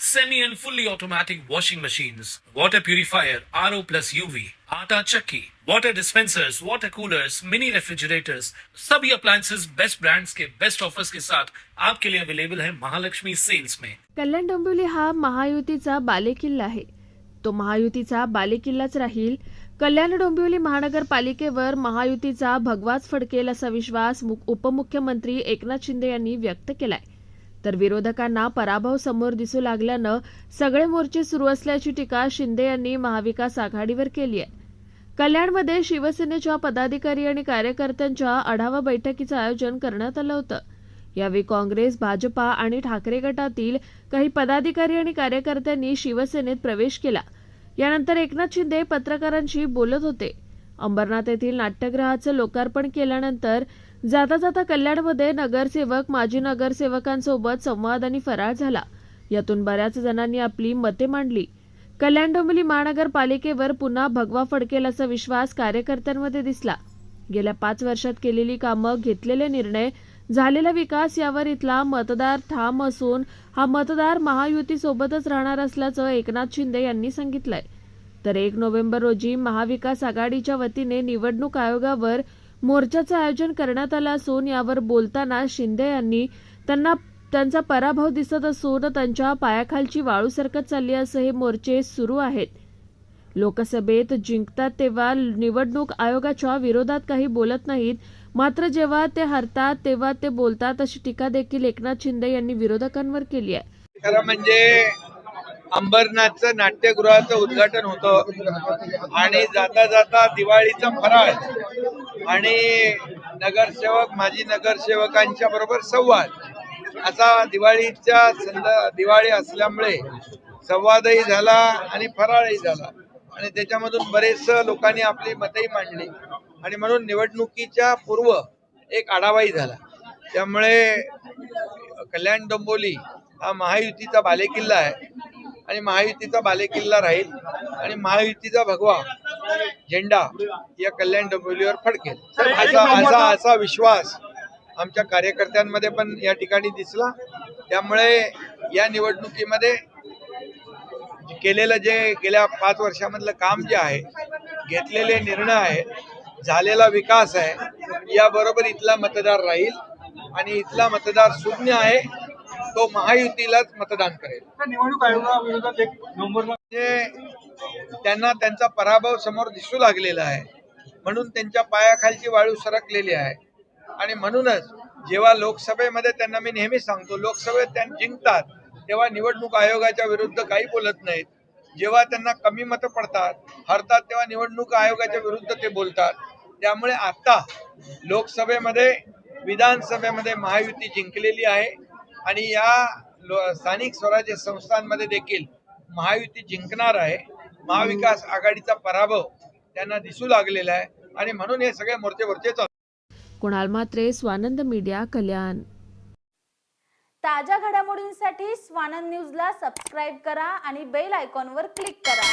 semi and fully automatic washing machines, water purifier, RO plus UV, आटा चक्की, water dispensers, water coolers, mini refrigerators, सभी appliances best brands के best offers के साथ आपके लिए अवेलेबल है महालक्ष्मी सेल्स में कल्याण डोंबिवली हा महायुतीचा बालेकिल्ला आहे. तो महायुतीचा बालेकिल्लाच राहील. कल्याण डोंबिवली महानगरपालिकेवर महायुतीचा भगवाच फडकेल असा विश्वास उपमुख्यमंत्री एकनाथ शिंदे यांनी व्यक्त केलाय. तर विरोधकांना पराभव समोर दिसू लागल्यानं सगळे मोर्चे सुरू असल्याची टीका शिंदे यांनी महाविकास आघाडीवर केली आहे. कल्याणमध्ये शिवसेनेच्या पदाधिकारी आणि कार्यकर्त्यांच्या आढावा बैठकीचं आयोजन करण्यात आलं होतं. यावेळी काँग्रेस भाजपा आणि ठाकरे गटातील काही पदाधिकारी आणि कार्यकर्त्यांनी शिवसेनेत प्रवेश केला. यानंतर एकनाथ शिंदे पत्रकारांशी बोलत होते. अंबरनाथ येथील नाट्यगृहाचं लोकार्पण केल्यानंतर जाता जाता कल्याणमध्ये नगरसेवक माजी नगरसेवकांसोबत संवाद आणि फराळ झाला. यातून बऱ्याच जणांनी आपली मते मांडली. कल्याण डोंबिवली महानगरपालिकेवर पुन्हा भगवा फडकेल असा विश्वास कार्यकर्त्यांमध्ये दिसला. गेल्या पाच वर्षात केलेली कामं घेतलेले निर्णय झालेला विकास यावर इथला मतदार ठाम असून हा मतदार महायुतीसोबतच राहणार असल्याचं एकनाथ शिंदे यांनी सांगितलंय. तर एक नोव्हेंबर रोजी महाविकास आघाडीच्या वतीने निवडणूक आयोगावर मोर्चाचं आयोजन करण्यात आलं असून यावर बोलताना शिंदे यांनी त्यांना त्यांचा पराभव दिसत असून त्यांच्या पायाखालची वाळू सरकत चालली असं हे मोर्चे सुरू आहेत. लोकसभेत जिंकतात तेव्हा निवडणूक आयोगाच्या विरोधात काही बोलत नाहीत. मात्र जेव्हा ते हरतात तेव्हा ते बोलतात अशी टीका देखील एकनाथ शिंदे यांनी विरोधकांवर केली आहे. खरं म्हणजे अंबरनाथचं नाट्यगृहाचं उद्घाटन होतं. आणि जाता जाता दिवाळीचा फराळ आणि नगरसेवक माजी नगरसेवकांच्या बरोबर संवाद. असा दिवाळीच्या संद दिवाळी असल्यामुळे संवादही झाला आणि फराळही झाला. आणि त्याच्यामधून बरेच लोकांनी आपली मतही मांडली. आणि म्हणून निवडणुकीच्या पूर्व एक आढावाही झाला. त्यामुळे कल्याण डोंबोली हा महायुतीचा बालेकिल्ला आहे. आणि महायुतीचा बालेकिल्ला राहील आणि महायुतीचा भगवा झेंडा या कल्याण डोंबिवलीवर फडकेल. असा असा असा विश्वास आमच्या कार्यकर्त्यांमध्ये पण या ठिकाणी दिसला. त्यामुळे या निवडणुकीमध्ये केलेलं जे गेल्या पाच वर्षामधलं काम जे आहे घेतलेले निर्णय आहेत झालेला विकास आहे याबरोबर इथला मतदार राहील आणि इथला मतदार शून्य आहे. तो महायुतीलाच मतदान करेल. निवडणूक आयोगाविरोधात एक नोव्हेंबरला म्हणजे त्यांना त्यांचा पराभव समोर दिसू लागलेला आहे म्हणून त्यांच्या पायाखालची वाळू सरकलेली आहे. आणि म्हणूनच जेव्हा लोकसभेमध्ये त्यांना मी नेहमी सांगतो लोकसभेत त्या जिंकतात तेव्हा निवडणूक आयोगाच्या विरुद्ध काही बोलत नाहीत. जेव्हा त्यांना कमी मतं पडतात हरतात तेव्हा निवडणूक आयोगाच्या विरुद्ध ते बोलतात. त्यामुळे आता लोकसभेमध्ये विधानसभेमध्ये महायुती जिंकलेली आहे. आणि या स्थानिक स्वराज्य संस्थांमध्ये देखील महायुती जिंकणार आहे. महाविकास आघाडीचा पराभव त्यांना दिसू लागलेला आहे. आणि म्हणून हे सगळे मोर्चे मोर्चे चालू कुणाल म्हात्रे स्वानंद मीडिया कल्याण. ताज्या घडामोडींसाठी स्वानंद न्यूजला सबस्क्राईब करा आणि बेल आयकॉनवर क्लिक करा.